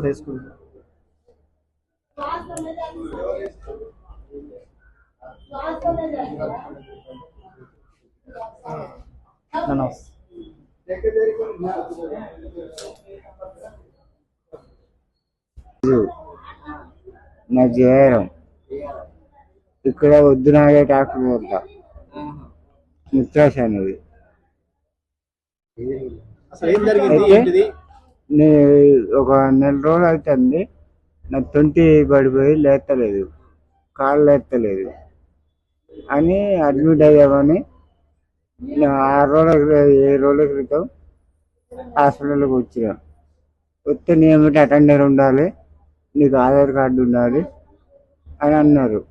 వేసుకుంటా నమస్తే నా జయరం ఇక్కడ వద్దునాడే డాక్టర్ వద్ద? అనేది జరిగింది అయితే- ఏంటిది? నే ఒక నెల రోజులు అవుతుంది నా తొంటి పడిపోయి లేస్తలేదు కాళ్ళు లేస్తలేదు అని అడ్మిట్ అయ్యామని. ఆరు రోజుల ఏడు రోజుల క్రితం హాస్పిటల్కి వచ్చిన. వస్తే నియమిత అటెండర్ ఉండాలి? నీకు ఆధార్ కార్డు ఉండాలి? అని అన్నారు.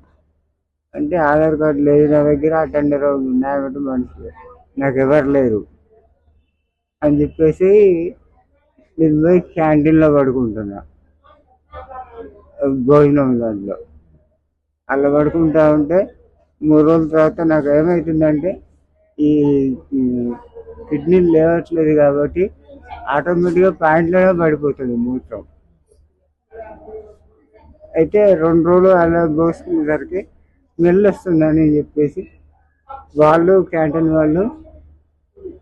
అంటే ఆధార్ కార్డు లేదు నా దగ్గర అటెండర్ నియమిత మనిషి. నాకు ఎవరు లేరు. అని చెప్పేసి నేను పోయి క్యాంటీన్లో పడుకుంటున్నా. భోజనం దాంట్లో. అలా పడుకుంటా ఉంటే మూడు రోజుల తర్వాత నాకు ఏమవుతుందంటే ఈ కిడ్నీలు లేవట్లేదు కాబట్టి ఆటోమేటిక్గా ప్యాంట్లోనే పడిపోతుంది మూత్రం. అయితే రెండు రోజులు అలా పోసుకునేసరికి స్మెల్ వస్తుందని చెప్పేసి వాళ్ళు క్యాంటీన్ వాళ్ళు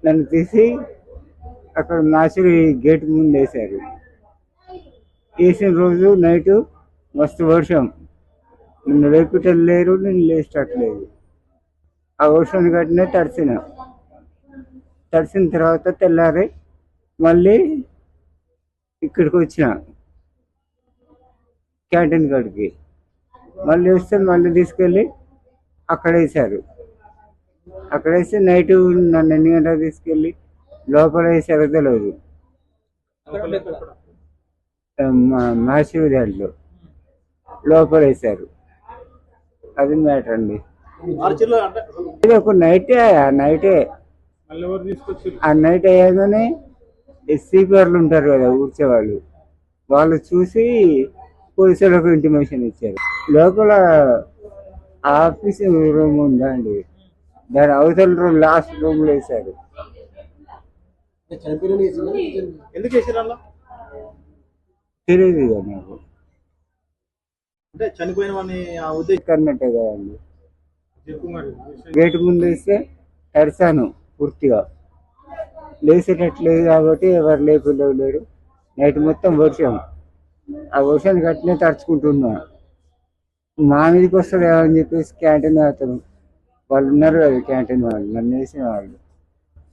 నన్ను తీసి అక్కడ నాచురి గేట్ ముందు వేశారు. వేసిన రోజు నైట్ మస్తు వర్షం. నిన్ను లేపుటలు లేరు నేను లేచేటట్లేదు. ఆ వర్షాన్ని కట్టినే తడిసిన. తడిసిన తర్వాత తెల్లారి మళ్ళీ ఇక్కడికి వచ్చిన. క్యాంటీన్ కాడికి. మళ్ళీ వస్తే మళ్ళీ తీసుకెళ్ళి అక్కడ వేశారు. అక్కడ వేస్తే నైట్ నన్ను ఎన్ని గంటలకు తీసుకెళ్ళి లోపల వేసారో తెలియదు మాసివ్ దాంట్లో లోపల వేశారు. అది మ్యాటర్ అండి. ఇది ఒక నైటే ఆ నైటే. ఆ నైట్ అయ్యాగానే స్పీకర్లు ఉంటారు కదా ఊడ్చేవాళ్ళు వాళ్ళు. చూసి పోలీసులకు ఇంటిమేషన్ ఇచ్చారు. లోపల ఆఫీస్ రూమ్ ఉందా అండి? దాని అవతల రూమ్ లాస్ట్ రూమ్లో వేశారు. ఎందుకు వేసారు అలా? తెలియదు ఇక నాకు. అంటే చనిపోయిన వాడిని ఆ ఉద్దేశం కన్నట్టే కదండి. చెప్పు మరి గేట్ ముందు వేస్తే తడిసాను పూర్తిగా. లేచేటట్లేదు కాబట్టి ఎవరు లేకుండా లేరు. నైట్ మొత్తం వర్షం. ఆ వర్షాన్ని కట్టినే తడుచుకుంటున్నా. మా మీదకి వస్తాడు అని చెప్పేసి క్యాంటీన్ అతను వాళ్ళు ఉన్నారు కదా క్యాంటీన్ వాళ్ళు. నన్ను వేసిన వాళ్ళు.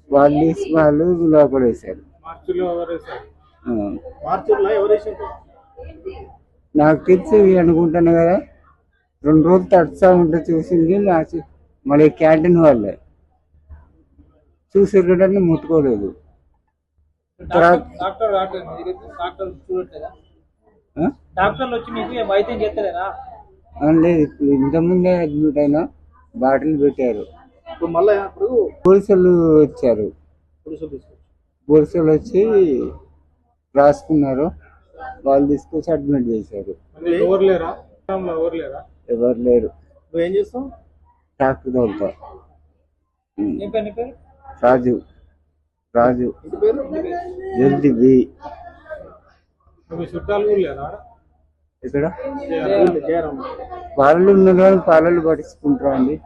వాళ్ళు వాళ్ళు లోపల వేశారు. నాకు తెలిసి అనుకుంటాను కదా రెండు రోజులు తడుస్తా ఉంటే చూసింది మళ్ళీ క్యాంటీన్ వాళ్ళే. చూసి కూడా ముట్టుకోలేదు. లేదు ఇంతకుముందే అడ్మిట్ అయినా బాటిల్ పెట్టారు. ఇప్పుడు మళ్ళీ పోలీసులు వచ్చారు. పోలీసులు వచ్చి రాసుకున్నారు. వాళ్ళు తీసుకొచ్చి అడ్మిట్ చేశారు. ఎవరు లేరా? ఎవరు లేరా? ఎవరు లేరు. నువ్వు ఏం చేస్తావు? డాక్టర్ తోలుతా. రాజు. రాజు. జల్ది బి చుట్టాలు ఇక్కడ పాలలు ఉన్న కానీ పాలలు పట్టించుకుంటారా అండి?